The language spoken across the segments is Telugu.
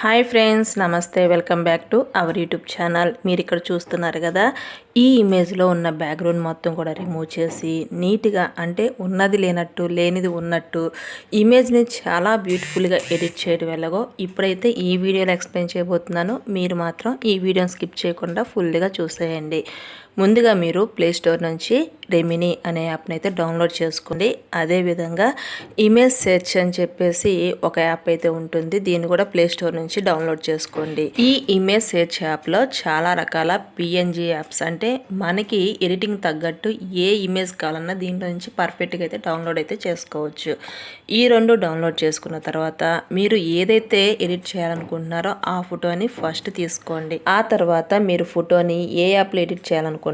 హాయ్ ఫ్రెండ్స్ నమస్తే. Welcome back to our YouTube channel. మీరు ఇక్కడ చూస్తున్నారు కదా ఈ ఇమేజ్లో ఉన్న బ్యాక్గ్రౌండ్ మొత్తం కూడా రిమూవ్ చేసి నీట్గా అంటే ఉన్నది లేనట్టు లేనిది ఉన్నట్టు ఇమేజ్ని చాలా బ్యూటిఫుల్గా ఎడిట్ చేయడం ఎలాగో ఇప్పుడైతే ఈ వీడియోలో ఎక్స్ప్లెయిన్ చేయబోతున్నాను. మీరు మాత్రం ఈ వీడియోని స్కిప్ చేయకుండా ఫుల్గా చూసేయండి. ముందుగా మీరు ప్లే స్టోర్ నుంచి రెమినీ అనే యాప్ని అయితే డౌన్లోడ్ చేసుకోండి. అదేవిధంగా ఇమేజ్ సెర్చ్ అని చెప్పేసి ఒక యాప్ అయితే ఉంటుంది. దీన్ని కూడా ప్లే స్టోర్ నుంచి డౌన్లోడ్ చేసుకోండి. ఈ ఇమేజ్ సెర్చ్ యాప్లో చాలా రకాల పిఎన్జి యాప్స్ అంటే మనకి ఎడిటింగ్ తగ్గట్టు ఏ ఇమేజ్ కావాలన్నా దీంట్లో నుంచి పర్ఫెక్ట్గా అయితే డౌన్లోడ్ అయితే చేసుకోవచ్చు. ఈ రెండు డౌన్లోడ్ చేసుకున్న తర్వాత మీరు ఏదైతే ఎడిట్ చేయాలనుకుంటున్నారో ఆ ఫోటోని ఫస్ట్ తీసుకోండి. ఆ తర్వాత మీరు ఫోటోని ఏ యాప్లో ఎడిట్ చేయాలనుకుంటున్నారో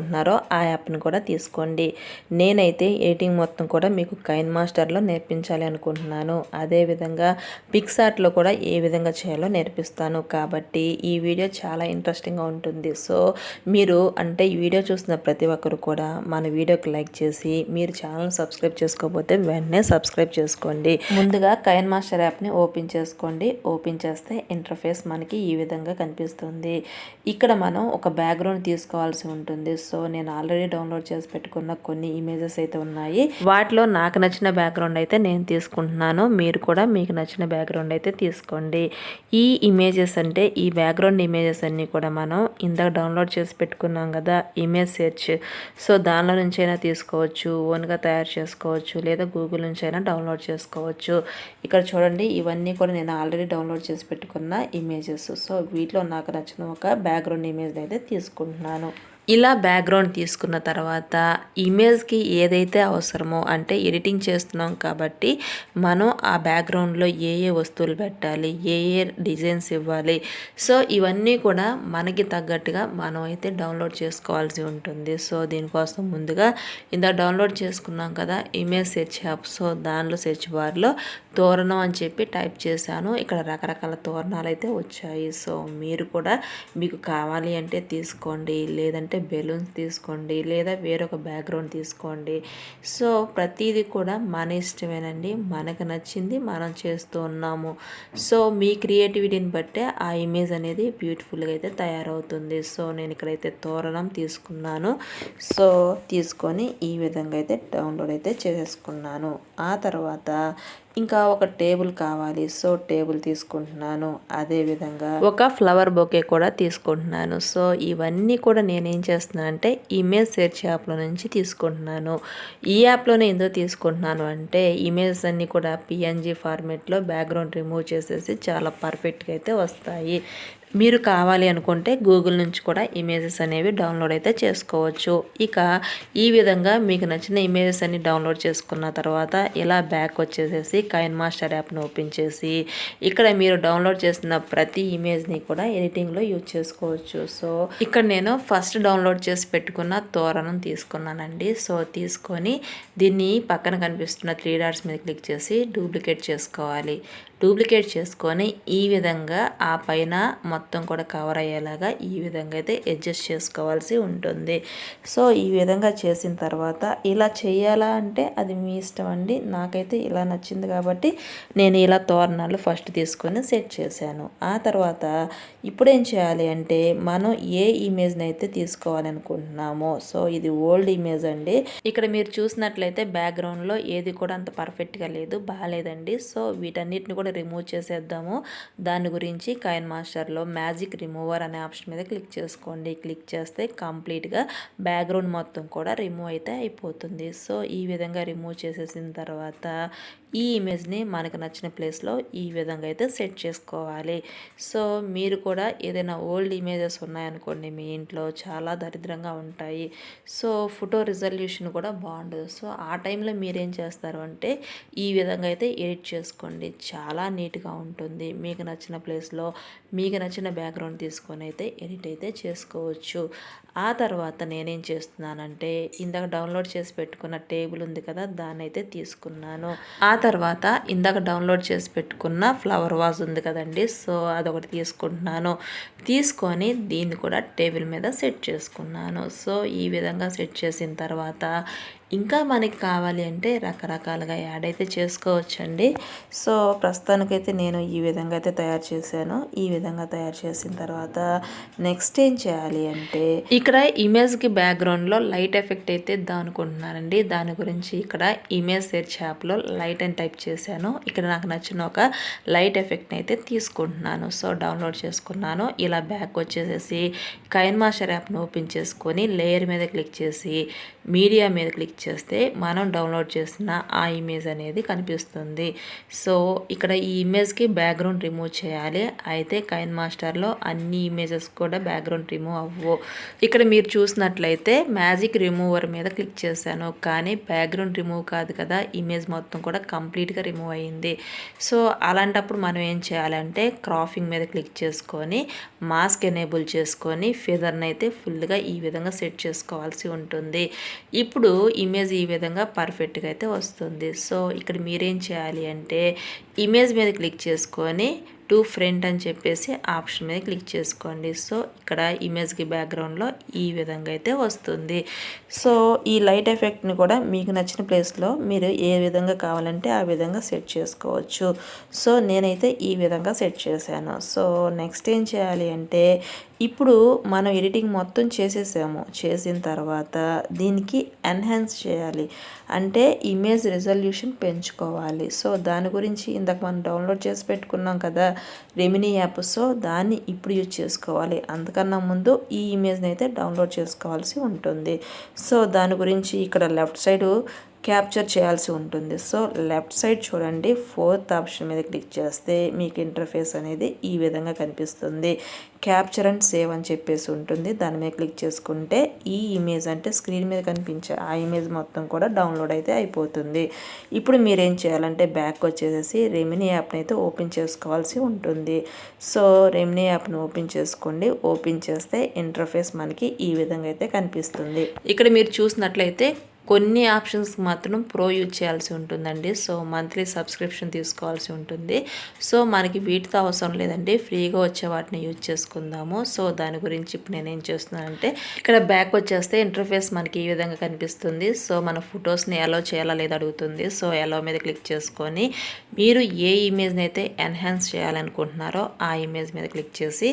ఆ యాప్ని కూడా తీసుకోండి. నేనైతే ఎడిటింగ్ మొత్తం కూడా మీకు కైన్ మాస్టర్లో నేర్పించాలి అనుకుంటున్నాను. అదేవిధంగా పిక్సార్ట్లో కూడా ఏ విధంగా చేయాలో నేర్పిస్తాను. కాబట్టి ఈ వీడియో చాలా ఇంట్రెస్టింగ్గా ఉంటుంది. సో మీరు అంటే ఈ వీడియో చూస్తున్న ప్రతి ఒక్కరు కూడా మన వీడియోకి లైక్ చేసి మీరు ఛానల్ సబ్స్క్రైబ్ చేసుకోకపోతే వెంటనే సబ్స్క్రైబ్ చేసుకోండి. ముందుగా కైన్ మాస్టర్ యాప్ని ఓపెన్ చేసుకోండి. ఓపెన్ చేస్తే ఇంటర్ఫేస్ మనకి ఈ విధంగా కనిపిస్తుంది. ఇక్కడ మనం ఒక బ్యాక్గ్రౌండ్ తీసుకోవాల్సి ఉంటుంది. సో నేను ఆల్రెడీ డౌన్లోడ్ చేసి పెట్టుకున్న కొన్ని ఇమేజెస్ అయితే ఉన్నాయి. వాటిలో నాకు నచ్చిన బ్యాక్గ్రౌండ్ అయితే నేను తీసుకుంటున్నాను. మీరు కూడా మీకు నచ్చిన బ్యాక్గ్రౌండ్ అయితే తీసుకోండి. ఈ ఇమేజెస్ అంటే ఈ బ్యాక్గ్రౌండ్ ఇమేజెస్ అన్నీ కూడా మనం ఇందాక డౌన్లోడ్ చేసి పెట్టుకున్నాం కదా ఇమేజ్ సెర్చ్ సో దానిలో నుంచి అయినా తీసుకోవచ్చు ఓన్గా తయారు చేసుకోవచ్చు లేదా గూగుల్ నుంచి అయినా డౌన్లోడ్ చేసుకోవచ్చు. ఇక్కడ చూడండి ఇవన్నీ కూడా నేను ఆల్రెడీ డౌన్లోడ్ చేసి పెట్టుకున్న ఇమేజెస్ సో వీటిలో నాకు నచ్చిన ఒక బ్యాక్గ్రౌండ్ ఇమేజ్ అయితే తీసుకుంటున్నాను. ఇలా బ్యాక్గ్రౌండ్ తీసుకున్న తర్వాత ఇమేజ్కి ఏదైతే అవసరమో అంటే ఎడిటింగ్ చేస్తున్నాం కాబట్టి మనం ఆ బ్యాక్గ్రౌండ్లో ఏ ఏ వస్తువులు పెట్టాలి ఏ ఏ డిజైన్స్ ఇవ్వాలి. సో ఇవన్నీ కూడా మనకి తగ్గట్టుగా మనం అయితే డౌన్లోడ్ చేసుకోవాల్సి ఉంటుంది. సో దీనికోసం ముందుగా ఇందా డౌన్లోడ్ చేసుకున్నాం కదా ఇమేజ్ సెర్చ్ యాప్ సో దానిలో సెర్చ్ బార్లో తోరణం అని చెప్పి టైప్ చేశాను. ఇక్కడ రకరకాల తోరణాలు అయితే వచ్చాయి. సో మీరు కూడా మీకు కావాలి అంటే తీసుకోండి. లేదంటే బెలూన్స్ తీసుకోండి. లేదా వేరొక బ్యాక్గ్రౌండ్ తీసుకోండి. సో ప్రతిదీ కూడా మన ఇష్టమేనండి. మనకు నచ్చింది మనం చేస్తూ ఉన్నాము. సో మీ క్రియేటివిటీని బట్టే ఆ ఇమేజ్ అనేది బ్యూటిఫుల్గా అయితే తయారవుతుంది. సో నేను ఇక్కడైతే తోరణం తీసుకున్నాను. సో తీసుకొని ఈ విధంగా అయితే డౌన్లోడ్ అయితే చేసుకున్నాను ఆ తర్వాత ఇంకా ఒక టేబుల్ కావాలి. సో టేబుల్ తీసుకుంటున్నాను. అదేవిధంగా ఒక ఫ్లవర్ బొకే కూడా తీసుకుంటున్నాను. సో ఇవన్నీ కూడా నేనేం చేస్తున్నానంటే ఇమేజ్ సెర్చ్ యాప్లో నుంచి తీసుకుంటున్నాను. ఈ యాప్లోనే ఎందుకు తీసుకుంటున్నాను అంటే ఇమేజెస్ అన్నీ కూడా పిఎన్జీ ఫార్మేట్లో బ్యాక్గ్రౌండ్ రిమూవ్ చేసేసి చాలా పర్ఫెక్ట్గా అయితే వస్తాయి. మీరు కావాలి అనుకుంటే గూగుల్ నుంచి కూడా ఇమేజెస్ అనేవి డౌన్లోడ్ అయితే చేసుకోవచ్చు. ఇక ఈ విధంగా మీకు నచ్చిన ఇమేజెస్ అన్ని డౌన్లోడ్ చేసుకున్న తర్వాత ఇలా బ్యాక్ వచ్చేసేసి కైన్ మాస్టర్ యాప్ను ఓపెన్ చేసి ఇక్కడ మీరు డౌన్లోడ్ చేసిన ప్రతి ఇమేజ్ని కూడా ఎడిటింగ్లో యూజ్ చేసుకోవచ్చు. సో ఇక్కడ నేను ఫస్ట్ డౌన్లోడ్ చేసి పెట్టుకున్న తోరణం తీసుకున్నానండి. సో తీసుకొని దీన్ని పక్కన కనిపిస్తున్న త్రీ డాట్స్ మీద క్లిక్ చేసి డూప్లికేట్ చేసుకోవాలి. డూప్లికేట్ చేసుకొని ఈ విధంగా ఆ పైన మొత్తం కూడా కవర్ అయ్యేలాగా ఈ విధంగా అయితే అడ్జస్ట్ చేసుకోవాల్సి ఉంటుంది. సో ఈ విధంగా చేసిన తర్వాత ఇలా చేయాలా అంటే అది మీ ఇష్టం అండి. నాకైతే ఇలా నచ్చింది కాబట్టి నేను ఇలా తోరణాలు ఫస్ట్ తీసుకొని సెట్ చేశాను. ఆ తర్వాత ఇప్పుడు ఏం చేయాలి అంటే మనం ఏ ఇమేజ్ని అయితే తీసుకోవాలనుకుంటున్నామో సో ఇది ఓల్డ్ ఇమేజ్ అండి. ఇక్కడ మీరు చూసినట్లయితే బ్యాక్గ్రౌండ్లో ఏది కూడా అంత పర్ఫెక్ట్గా లేదు బాగాలేదండి. సో వీటన్నిటిని కూడా రిమూవ్ చేసేద్దాము. దాని గురించి కాయిన్ మాస్టర్లో మ్యాజిక్ రిమూవర్ అనే ఆప్షన్ మీద క్లిక్ చేసుకోండి. క్లిక్ చేస్తే కంప్లీట్గా బ్యాక్గ్రౌండ్ మొత్తం కూడా రిమూవ్ అయితే అయిపోతుంది. సో ఈ విధంగా రిమూవ్ చేసేసిన తర్వాత ఈ ఇమేజ్ని మనకు నచ్చిన ప్లేస్లో ఈ విధంగా అయితే సెట్ చేసుకోవాలి. సో మీరు కూడా ఏదైనా ఓల్డ్ ఇమేజెస్ ఉన్నాయనుకోండి మీ ఇంట్లో చాలా దరిద్రంగా ఉంటాయి. సో ఫోటో రిజల్యూషన్ కూడా బాగుండదు. సో ఆ టైంలో మీరేం చేస్తారు అంటే ఈ విధంగా అయితే ఎడిట్ చేసుకోండి. చాలా నీట్గా ఉంటుంది. మీకు నచ్చిన ప్లేస్లో మీకు నచ్చిన బ్యాక్గ్రౌండ్ తీసుకొని అయితే ఎడిట్ అయితే చేసుకోవచ్చు. ఆ తర్వాత నేనేం చేస్తున్నానంటే ఇందాక డౌన్లోడ్ చేసి పెట్టుకున్న టేబుల్ ఉంది కదా దాన్ని అయితే తీసుకున్నాను. ఆ తర్వాత ఇందాక డౌన్లోడ్ చేసి పెట్టుకున్న ఫ్లవర్ వాజ్ ఉంది కదండి సో అదొకటి తీసుకుంటున్నాను. తీసుకొని దీన్ని కూడా టేబుల్ మీద సెట్ చేసుకున్నాను. సో ఈ విధంగా సెట్ చేసిన తర్వాత ఇంకా మనకి కావాలి అంటే రకరకాలుగా యాడ్ అయితే చేసుకోవచ్చండి. సో ప్రస్తుతానికైతే నేను ఈ విధంగా అయితే తయారు చేశాను. ఈ విధంగా తయారు చేసిన తర్వాత నెక్స్ట్ ఏం చేయాలి అంటే ఇక్కడ ఇమేజ్కి బ్యాక్గ్రౌండ్లో లైట్ ఎఫెక్ట్ అయితే దానుకుంటున్నారండి దాని గురించి ఇక్కడ ఇమేజ్ సెర్చ్ యాప్లో లైట్ అని టైప్ చేశాను. ఇక్కడ నాకు నచ్చిన ఒక లైట్ ఎఫెక్ట్ని అయితే తీసుకుంటున్నాను. సో డౌన్లోడ్ చేసుకున్నాను. ఇలా బ్యాక్ వచ్చేసేసి కైన్ మాస్టర్ యాప్ను ఓపెన్ చేసుకొని లేయర్ మీద క్లిక్ చేసి మీడియా మీద క్లిక్ చేస్తే మనం డౌన్లోడ్ చేసిన ఆ ఇమేజ్ అనేది కనిపిస్తుంది. సో ఇక్కడ ఈ ఇమేజ్కి బ్యాక్గ్రౌండ్ రిమూవ్ చేయాలి. అయితే కైన్ మాస్టర్లో అన్ని ఇమేజెస్ కూడా బ్యాక్గ్రౌండ్ రిమూవ్ అవ్వవు ఇక్కడ మీరు చూసినట్లయితే మ్యాజిక్ రిమూవర్ మీద క్లిక్ చేశాను. కానీ బ్యాక్గ్రౌండ్ రిమూవ్ కాదు కదా ఇమేజ్ మొత్తం కూడా కంప్లీట్గా రిమూవ్ అయ్యింది. సో అలాంటప్పుడు మనం ఏం చేయాలంటే క్రాఫింగ్ మీద క్లిక్ చేసుకొని మాస్క్ ఎనేబుల్ చేసుకొని ఫెదర్ని అయితే ఫుల్గా ఈ విధంగా సెట్ చేసుకోవాల్సి ఉంటుంది. ఇప్పుడు ఇమేజ్ ఈ విధంగా పర్ఫెక్ట్గా అయితే వస్తుంది. సో ఇక్కడ మీరేం చేయాలి అంటే ఇమేజ్ మీద క్లిక్ చేసుకొని టు ఫ్రంట్ అని చెప్పేసి ఆప్షన్ మీద క్లిక్ చేసుకోండి. సో ఇక్కడ ఇమేజ్కి బ్యాక్గ్రౌండ్లో ఈ విధంగా అయితే వస్తుంది. సో ఈ లైట్ ఎఫెక్ట్ని కూడా మీకు నచ్చిన ప్లేస్లో మీరు ఏ విధంగా కావాలంటే ఆ విధంగా సెట్ చేసుకోవచ్చు. సో నేనైతే ఈ విధంగా సెట్ చేశాను. సో నెక్స్ట్ ఏం చేయాలి అంటే ఇప్పుడు మనం ఎడిటింగ్ మొత్తం చేసేసాము. చేసిన తర్వాత దీనికి ఎన్హాన్స్ చేయాలి. అంటే ఇమేజ్ రిజల్యూషన్ పెంచుకోవాలి. సో దాని గురించి ఇందాక మనం డౌన్లోడ్ చేసి పెట్టుకున్నాం కదా రెమినీ యాప్. సో దాన్ని ఇప్పుడు యూజ్ చేసుకోవాలి. అంతకన్నా ముందు ఈ ఇమేజ్ని అయితే డౌన్లోడ్ చేసుకోవాల్సి ఉంటుంది. సో దాని గురించి ఇక్కడ లెఫ్ట్ సైడు క్యాప్చర్ చేయాల్సి ఉంటుంది. సో లెఫ్ట్ సైడ్ చూడండి. ఫోర్త్ ఆప్షన్ మీద క్లిక్ చేస్తే మీకు ఇంటర్ఫేస్ అనేది ఈ విధంగా కనిపిస్తుంది. క్యాప్చర్ అండ్ సేవ్ అని చెప్పేసి ఉంటుంది. దాని మీద క్లిక్ చేసుకుంటే ఈ ఇమేజ్ అంటే స్క్రీన్ మీద కనిపించే ఆ ఇమేజ్ మొత్తం కూడా డౌన్లోడ్ అయితే అయిపోతుంది. ఇప్పుడు మీరేం చేయాలంటే బ్యాక్ వచ్చేసేసి రెమినీ యాప్ని అయితే ఓపెన్ చేసుకోవాల్సి ఉంటుంది. సో రెమినీ యాప్ని ఓపెన్ చేసుకోండి. ఓపెన్ చేస్తే ఇంటర్ఫేస్ మనకి ఈ విధంగా అయితే కనిపిస్తుంది. ఇక్కడ మీరు చూసినట్లయితే కొన్ని ఆప్షన్స్ మాత్రం ప్రో యూజ్ చేయాల్సి ఉంటుందండి. సో మంత్లీ సబ్స్క్రిప్షన్ తీసుకోవాల్సి ఉంటుంది. సో మనకి వీటితో అవసరం లేదండి. ఫ్రీగా వచ్చే వాటిని యూజ్ చేసుకుందాము. సో దాని గురించి ఇప్పుడు నేను ఏం చేస్తున్నానంటే ఇక్కడ బ్యాక్ వచ్చేస్తే ఇంటర్ఫేస్ మనకి ఈ విధంగా కనిపిస్తుంది. సో మన ఫొటోస్ని ఎలా చేయాలా లేదా అడుగుతుంది. సో ఎలా మీద క్లిక్ చేసుకొని మీరు ఏ ఇమేజ్ని అయితే ఎన్హాన్స్ చేయాలనుకుంటున్నారో ఆ ఇమేజ్ మీద క్లిక్ చేసి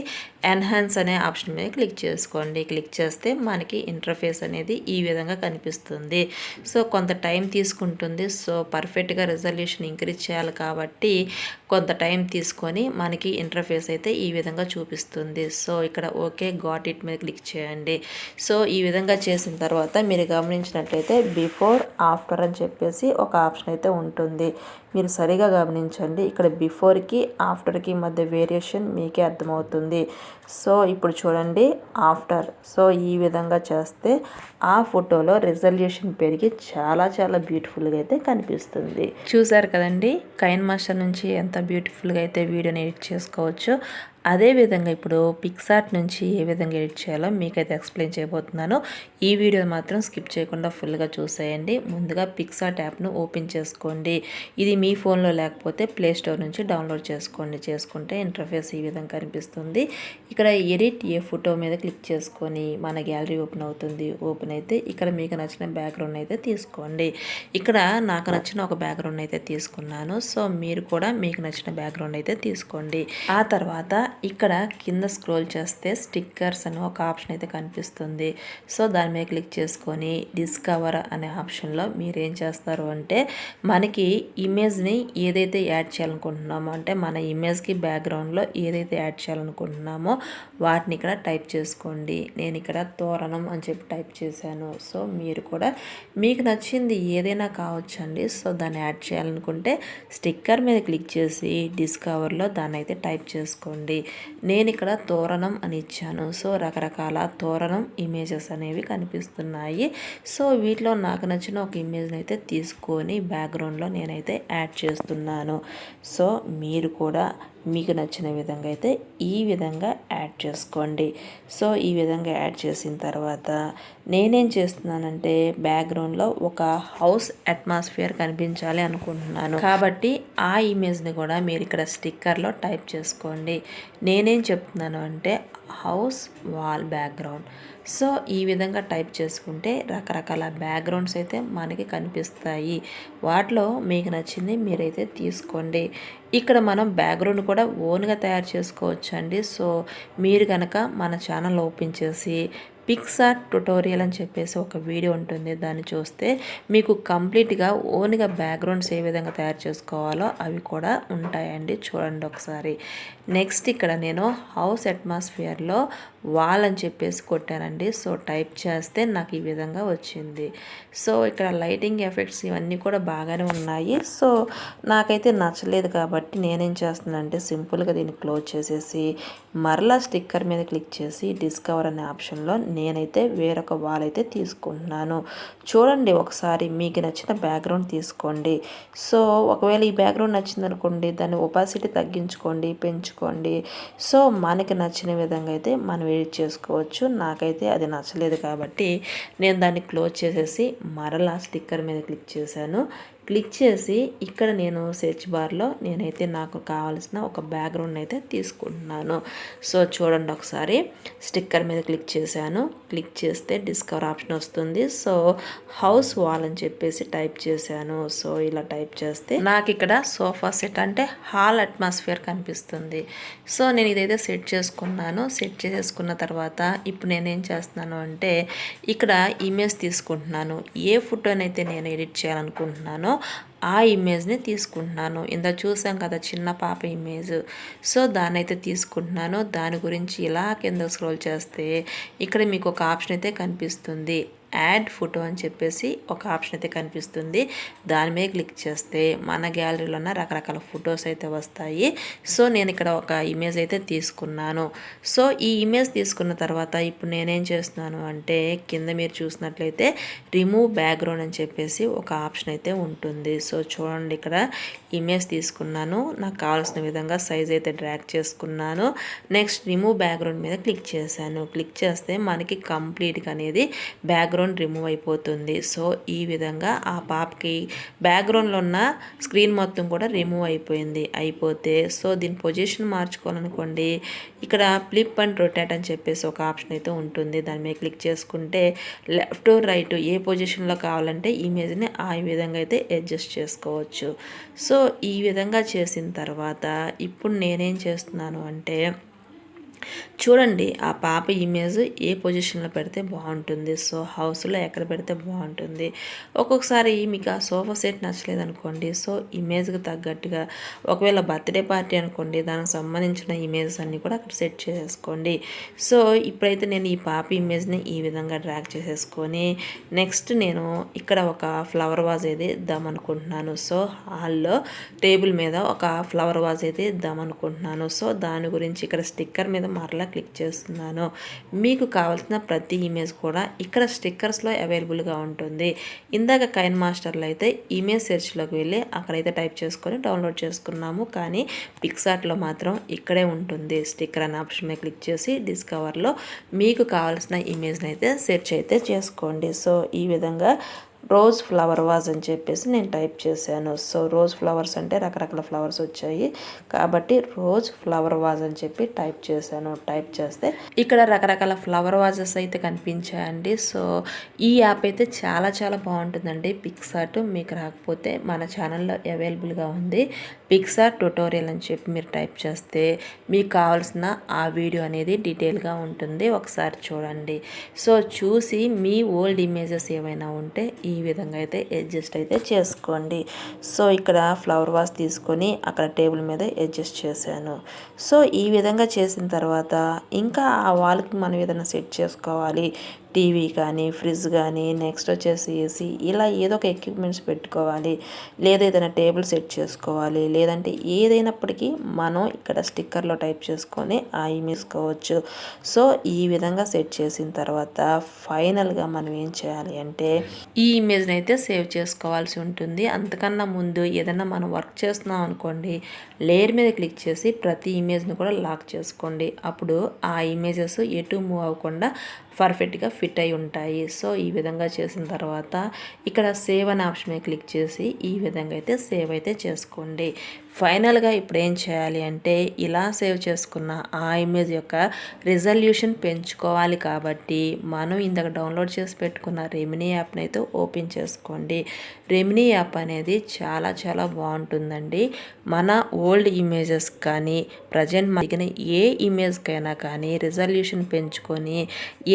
ఎన్హాన్స్ అనే ఆప్షన్ మీద క్లిక్ చేసుకోండి. క్లిక్ చేస్తే మనకి ఇంటర్ఫేస్ అనేది ఈ విధంగా కనిపిస్తుంది. సో కొంత టైం తీసుకుంటుంది. సో పర్ఫెక్ట్గా రిజల్యూషన్ ఇంక్రీజ్ చేయాలి కాబట్టి కొంత టైం తీసుకొని మనకి ఇంటర్ఫేస్ అయితే ఈ విధంగా చూపిస్తుంది. సో ఇక్కడ ఓకే గాట్ ఇట్ మీద క్లిక్ చేయండి. సో ఈ విధంగా చేసిన తర్వాత మీరు గమనించినట్లయితే బిఫోర్ ఆఫ్టర్ అని చెప్పేసి ఒక ఆప్షన్ అయితే ఉంటుంది. మీరు సరిగా గమనించండి. ఇక్కడ బిఫోర్కి ఆఫ్టర్కి మధ్య వేరియేషన్ మీకే అర్థమవుతుంది. సో ఇప్పుడు చూడండి ఆఫ్టర్ సో ఈ విధంగా చేస్తే ఆ ఫోటోలో రిజల్యూషన్ పెరిగి చాలా చాలా బ్యూటిఫుల్గా అయితే కనిపిస్తుంది. చూసారు కదండి? కైన్ మాస్టర్ నుంచి ఎంత బ్యూటిఫుల్గా అయితే వీడియోని ఎడిట్ చేసుకోవచ్చు. అదేవిధంగా ఇప్పుడు పిక్సార్ట్ నుంచి ఏ విధంగా ఎడిట్ చేయాలో మీకైతే ఎక్స్ప్లెయిన్ చేయబోతున్నాను. ఈ వీడియో మాత్రం స్కిప్ చేయకుండా ఫుల్గా చూసేయండి. ముందుగా పిక్సార్ట్ యాప్ను ఓపెన్ చేసుకోండి. ఇది మీ ఫోన్లో లేకపోతే ప్లే స్టోర్ నుంచి డౌన్లోడ్ చేసుకోండి. చేసుకుంటే ఇంటర్ఫేస్ ఈ విధంగా కనిపిస్తుంది. ఇక్కడ ఎడిట్ ఏ ఫోటో మీద క్లిక్ చేసుకొని మన గ్యాలరీ ఓపెన్ అవుతుంది. ఓపెన్ అయితే ఇక్కడ మీకు నచ్చిన బ్యాక్గ్రౌండ్ అయితే తీసుకోండి. ఇక్కడ నాకు నచ్చిన ఒక బ్యాక్గ్రౌండ్ అయితే తీసుకున్నాను. సో మీరు కూడా మీకు నచ్చిన బ్యాక్గ్రౌండ్ అయితే తీసుకోండి. ఆ తర్వాత ఇక్కడ కింద స్క్రోల్ చేస్తే స్టిక్కర్స్ అని ఒక ఆప్షన్ అయితే కనిపిస్తుంది. సో దాని మీద క్లిక్ చేసుకొని డిస్కవర్ అనే ఆప్షన్లో మీరు ఏం చేస్తారు అంటే మనకి ఇమేజ్ని ఏదైతే యాడ్ చేయాలనుకుంటున్నామో అంటే మన ఇమేజ్కి బ్యాక్గ్రౌండ్లో ఏదైతే యాడ్ చేయాలనుకుంటున్నామో వాటిని ఇక్కడ టైప్ చేసుకోండి. నేను ఇక్కడ తోరణం అని చెప్పి టైప్ చేశాను. సో మీరు కూడా మీకు నచ్చింది ఏదైనా కావచ్చండి. సో దాన్ని యాడ్ చేయాలనుకుంటే స్టిక్కర్ మీద క్లిక్ చేసి డిస్కవర్లో దాన్ని అయితే టైప్ చేసుకోండి. నేను ఇక్కడ తోరణం అని ఇచ్చాను. సో రకరకాల తోరణం ఇమేజెస్ అనేవి కనిపిస్తున్నాయి. సో వీటిలో నాకు నచ్చిన ఒక ఇమేజ్ని అయితే తీసుకొని బ్యాక్గ్రౌండ్లో నేనైతే యాడ్ చేస్తున్నాను. సో మీరు కూడా మీకు నచ్చిన విధంగా అయితే ఈ విధంగా యాడ్ చేసుకోండి. సో ఈ విధంగా యాడ్ చేసిన తర్వాత నేనేం చేస్తున్నానంటే బ్యాక్గ్రౌండ్లో ఒక హౌస్ అట్మాస్ఫియర్ కనిపించాలి అనుకుంటున్నాను. కాబట్టి ఆ ఇమేజ్ని కూడా మీరు ఇక్కడ స్టిక్కర్లో టైప్ చేసుకోండి. నేనేం చెప్తున్నాను అంటే హౌస్ వాల్ బ్యాక్గ్రౌండ్. సో ఈ విధంగా టైప్ చేసుకుంటే రకరకాల బ్యాక్గ్రౌండ్స్ అయితే మనకి కనిపిస్తాయి. వాటిలో మీకు నచ్చింది మీరైతే తీసుకోండి. ఇక్కడ మనం బ్యాక్గ్రౌండ్ కూడా ఓన్గా తయారు చేసుకోవచ్చు అండి సో మీరు కనుక మన ఛానల్ ఓపెన్ చేసి పిక్సార్ ట్యుటోరియల్ అని చెప్పేసి ఒక వీడియో ఉంటుంది దాన్ని చూస్తే మీకు కంప్లీట్గా ఓన్గా బ్యాక్గ్రౌండ్స్ ఏ విధంగా తయారు చేసుకోవాలో అవి కూడా ఉంటాయండి. చూడండి ఒకసారి. నెక్స్ట్ ఇక్కడ నేను హౌస్ అట్మాస్ఫియర్లో వాల్ అని చెప్పేసి కొట్టానండి సో టైప్ చేస్తే నాకు ఈ విధంగా వచ్చింది. సో ఇక్కడ లైటింగ్ ఎఫెక్ట్స్ ఇవన్నీ కూడా బాగానే ఉన్నాయి. సో నాకైతే నచ్చలేదు కాబట్టి నేనేం చేస్తున్నానంటే సింపుల్గా దీన్ని క్లోజ్ చేసేసి మరలా స్టిక్కర్ మీద క్లిక్ చేసి డిస్కవర్ అనే ఆప్షన్లో నేనైతే వేరొక వాల్ అయితే తీసుకుంటున్నాను. చూడండి ఒకసారి మీకు నచ్చిన బ్యాక్గ్రౌండ్ తీసుకోండి. సో ఒకవేళ ఈ బ్యాక్గ్రౌండ్ నచ్చింది అనుకోండి దాన్ని ఒపాసిటీ తగ్గించుకోండి పెంచుకోండి. సో మనకి నచ్చిన విధంగా అయితే మనం వేడి చేసుకోవచ్చు. నాకైతే అది నచ్చలేదు కాబట్టి నేను దాన్ని క్లోజ్ చేసేసి మరలా స్టిక్కర్ మీద క్లిక్ చేశాను. క్లిక్ చేసి ఇక్కడ నేను సెర్చ్ బార్లో నేనైతే నాకు కావాల్సిన ఒక బ్యాక్గ్రౌండ్ అయితే తీసుకుంటున్నాను. సో చూడండి ఒకసారి. స్టిక్కర్ మీద క్లిక్ చేశాను. క్లిక్ చేస్తే డిస్కవర్ ఆప్షన్ వస్తుంది. సో హౌస్ వాల్ అని చెప్పేసి టైప్ చేశాను. సో ఇలా టైప్ చేస్తే నాకు ఇక్కడ సోఫా సెట్ అంటే హాల్ అట్మాస్ఫియర్ కనిపిస్తుంది. సో నేను ఇదైతే సెట్ చేసుకున్నాను. సెట్ చేసుకున్న తర్వాత ఇప్పుడు నేనేం చేస్తున్నాను అంటే ఇక్కడ ఇమేజ్ తీసుకుంటున్నాను. ఏ ఫోటోనైతే నేను ఎడిట్ చేయాలనుకుంటున్నానో ఆ ఇమేజ్ని తీసుకుంటున్నాను. ఇంత చూసాం కదా చిన్న పాప ఇమేజ్. సో దాన్ని అయితే తీసుకుంటున్నాను. దాని గురించి ఇలా కింద స్క్రోల్ చేస్తే ఇక్కడ మీకు ఒక ఆప్షన్ అయితే కనిపిస్తుంది. యాడ్ ఫోటో అని చెప్పేసి ఒక ఆప్షన్ అయితే కనిపిస్తుంది. దాని మీద క్లిక్ చేస్తే మన గ్యాలరీలో ఉన్న రకరకాల ఫొటోస్ అయితే వస్తాయి. సో నేను ఇక్కడ ఒక ఇమేజ్ అయితే తీసుకున్నాను. సో ఈ ఇమేజ్ తీసుకున్న తర్వాత ఇప్పుడు నేనేం చేస్తున్నాను అంటే కింద మీరు చూసినట్లయితే రిమూవ్ బ్యాక్గ్రౌండ్ అని చెప్పేసి ఒక ఆప్షన్ అయితే ఉంటుంది. సో చూడండి ఇక్కడ. ఇమేజ్ తీసుకున్నాను. నాకు కావాల్సిన విధంగా సైజ్ అయితే డ్రాక్ చేసుకున్నాను. నెక్స్ట్ రిమూవ్ బ్యాక్గ్రౌండ్ మీద క్లిక్ చేశాను. క్లిక్ చేస్తే మనకి కంప్లీట్గా అనేది బ్యాక్గ్రౌండ్ రిమూవ్ అయిపోతుంది. సో ఈ విధంగా ఆ పాపకి బ్యాక్గ్రౌండ్లో ఉన్న స్క్రీన్ మొత్తం కూడా రిమూవ్ అయిపోయింది. అయిపోతే సో దీని పొజిషన్ మార్చుకోవాలనుకోండి ఇక్కడ ఫ్లిప్ అండ్ రొటేట్ అని చెప్పేసి ఒక ఆప్షన్ అయితే ఉంటుంది. దాని మీద క్లిక్ చేసుకుంటే లెఫ్ట్ రైట్ ఏ పొజిషన్లో కావాలంటే ఇమేజ్ని ఆ విధంగా అయితే అడ్జస్ట్ చేసుకోవచ్చు. సో సో ఈ విధంగా చేసిన తర్వాత ఇప్పుడు నేనేం చేస్తున్నాను అంటే చూడండి ఆ పాప ఇమేజ్ ఏ పొజిషన్లో పెడితే బాగుంటుంది సో హౌస్లో ఎక్కడ పెడితే బాగుంటుంది. ఒక్కొక్కసారి మీకు ఆ సోఫా సెట్ నచ్చలేదు అనుకోండి సో ఇమేజ్కి తగ్గట్టుగా ఒకవేళ బర్త్డే పార్టీ అనుకోండి దానికి సంబంధించిన ఇమేజెస్ అన్నీ కూడా అక్కడ సెట్ చేసేసుకోండి. సో ఇప్పుడైతే నేను ఈ పాప ఇమేజ్ని ఈ విధంగా డ్రాక్ చేసేసుకొని నెక్స్ట్ నేను ఇక్కడ ఒక ఫ్లవర్ వాజ్ అయితే ఇద్దాం అనుకుంటున్నాను సో హాల్లో టేబుల్ మీద ఒక ఫ్లవర్ వాజ్ అయితే ఇద్దాం అనుకుంటున్నాను సో దాని గురించి ఇక్కడ స్టిక్కర్ మీద మరలా క్లిక్ చేస్తున్నాను. మీకు కావాల్సిన ప్రతి ఇమేజ్ కూడా ఇక్కడ స్టిక్కర్స్లో అవైలబుల్గా ఉంటుంది. ఇందాక కైన్ మాస్టర్లో అయితే ఇమేజ్ సెర్చ్లోకి వెళ్ళి అక్కడైతే టైప్ చేసుకొని డౌన్లోడ్ చేసుకున్నాము. కానీ పిక్సార్ట్లో మాత్రం ఇక్కడే ఉంటుంది. స్టిక్కర్ అనే ఆప్షన్ మీద క్లిక్ చేసి డిస్కవర్లో మీకు కావాల్సిన ఇమేజ్ని అయితే సెర్చ్ అయితే చేసుకోండి. సో ఈ విధంగా రోజ్ ఫ్లవర్ వాజ్ అని చెప్పేసి నేను టైప్ చేశాను. సో రోజ్ ఫ్లవర్స్ అంటే రకరకాల ఫ్లవర్స్ వచ్చాయి. కాబట్టి రోజ్ ఫ్లవర్ వాజ్ అని చెప్పి టైప్ చేశాను. టైప్ చేస్తే ఇక్కడ రకరకాల ఫ్లవర్ వాజెస్ అయితే కనిపించాయండి. సో ఈ యాప్ అయితే చాలా చాలా బాగుంటుందండి. పిక్సార్ట్ మీకు రాకపోతే మన ఛానల్లో అవైలబుల్గా ఉంది. పిక్సార్ ట్యూటోరియల్ అని చెప్పి మీరు టైప్ చేస్తే మీకు కావాల్సిన ఆ వీడియో అనేది డీటెయిల్గా ఉంటుంది. ఒకసారి చూడండి. సో చూసి మీ ఓల్డ్ ఇమేజెస్ ఏమైనా ఉంటే ఈ విధంగా అయితే అడ్జస్ట్ అయితే చేసుకోండి. సో ఇక్కడ ఫ్లవర్ వాస్ తీసుకొని అక్కడ టేబుల్ మీద అడ్జస్ట్ చేశాను. సో ఈ విధంగా చేసిన తర్వాత ఇంకా ఆ వాల్కి మనం ఏదైనా సెట్ చేసుకోవాలి. టీవీ కానీ ఫ్రిడ్జ్ కానీ నెక్స్ట్ వచ్చేసి ఏసీ ఇలా ఏదో ఒక ఎక్విప్మెంట్స్ పెట్టుకోవాలి. లేదా ఏదైనా టేబుల్ సెట్ చేసుకోవాలి. లేదంటే ఏదైనప్పటికీ మనం ఇక్కడ స్టిక్కర్లో టైప్ చేసుకొని ఆ ఇమేజ్ కావచ్చు సో ఈ విధంగా సెట్ చేసిన తర్వాత ఫైనల్గా మనం ఏం చేయాలి అంటే ఈ ఇమేజ్ని అయితే సేవ్ చేసుకోవాల్సి ఉంటుంది. అంతకన్నా ముందు ఏదైనా మనం వర్క్ చేస్తున్నాం అనుకోండి లేయర్ మీద క్లిక్ చేసి ప్రతి ఇమేజ్ని కూడా లాక్ చేసుకోండి. అప్పుడు ఆ ఇమేజెస్ ఎటు మూవ్ అవ్వకుండా పర్ఫెక్ట్గా ఫిట్ అయి ఉంటాయి. సో ఈ విధంగా చేసిన తర్వాత ఇక్కడ సేవ్ అనే ఆప్షన్ మీద క్లిక్ చేసి ఈ విధంగా అయితే సేవ్ అయితే చేసుకోండి. ఫైనల్గా ఇప్పుడు ఏం చేయాలి అంటే ఇలా సేవ్ చేసుకున్న ఆ ఇమేజ్ యొక్క రిజల్యూషన్ పెంచుకోవాలి కాబట్టి మనం ఇందాక డౌన్లోడ్ చేసి పెట్టుకున్న రెమినీ యాప్ని అయితే ఓపెన్ చేసుకోండి. రెమినీ యాప్ అనేది చాలా చాలా బాగుంటుందండి. మన ఓల్డ్ ఇమేజెస్ కానీ ప్రజెంట్ మనకి ఏ ఇమేజ్కైనా కానీ రిజల్యూషన్ పెంచుకొని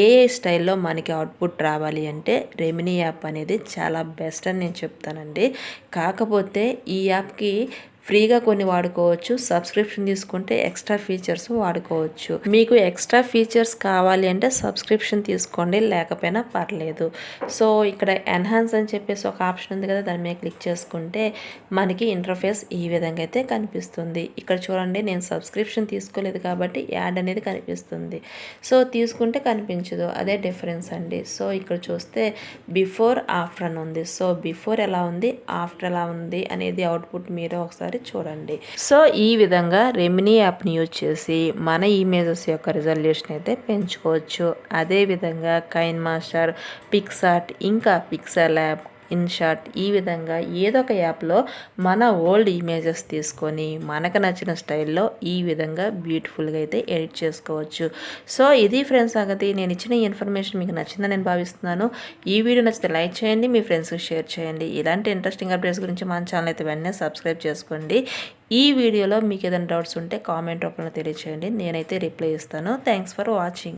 ఏ ఏ స్టైల్లో మనకి అవుట్పుట్ రావాలి అంటే రెమినీ యాప్ అనేది చాలా బెస్ట్ అని నేను చెప్తానండి. కాకపోతే ఈ యాప్కి ఫ్రీగా కొన్ని వాడుకోవచ్చు. సబ్స్క్రిప్షన్ తీసుకుంటే ఎక్స్ట్రా ఫీచర్స్ వాడుకోవచ్చు. మీకు ఎక్స్ట్రా ఫీచర్స్ కావాలి అంటే సబ్స్క్రిప్షన్ తీసుకోండి లేకపోయినా పర్లేదు. సో ఇక్కడ ఎన్హాన్స్ అని చెప్పేసి ఒక ఆప్షన్ ఉంది కదా దాని మీద క్లిక్ చేసుకుంటే మనకి ఇంటర్ఫేస్ ఈ విధంగా అయితే కనిపిస్తుంది. ఇక్కడ చూడండి నేను సబ్స్క్రిప్షన్ తీసుకోలేదు కాబట్టి యాడ్ అనేది కనిపిస్తుంది. సో తీసుకుంటే కనిపించదు. అదే డిఫరెన్స్ అండి. సో ఇక్కడ చూస్తే బిఫోర్ ఆఫ్టర్ అని ఉంది. సో బిఫోర్ ఎలా ఉంది ఆఫ్టర్ ఎలా ఉంది అనేది అవుట్పుట్ మీరు ఒకసారి ఒకసారి చూడండి. సో ఈ విధంగా రెమినీ యాప్ని యూజ్ చేసి మన ఇమేజెస్ యొక్క రిజల్యూషన్ అయితే పెంచుకోవచ్చు. అదేవిధంగా కైన్ మాస్టర్ పిక్సార్ట్ ఇంకా పిక్సెల్ యాప్ ఇన్షాట్ ఈ విధంగా ఏదో ఒక యాప్లో మన ఓల్డ్ ఇమేజెస్ తీసుకొని మనకు నచ్చిన స్టైల్లో ఈ విధంగా బ్యూటిఫుల్గా అయితే ఎడిట్ చేసుకోవచ్చు. సో ఇది ఫ్రెండ్స్ సంగతి నేను ఇచ్చిన ఇన్ఫర్మేషన్ మీకు నచ్చిందని నేను భావిస్తున్నాను. ఈ వీడియో నచ్చితే లైక్ చేయండి మీ ఫ్రెండ్స్కి షేర్ చేయండి. ఇలాంటి ఇంట్రెస్టింగ్ అప్డేట్స్ గురించి మన ఛానల్ అయితే వెంటనే సబ్స్క్రైబ్ చేసుకోండి. ఈ వీడియోలో మీకు ఏదైనా డౌట్స్ ఉంటే కామెంట్ రూపంలో తెలియచేయండి. నేనైతే రిప్లై ఇస్తాను. Thanks for watching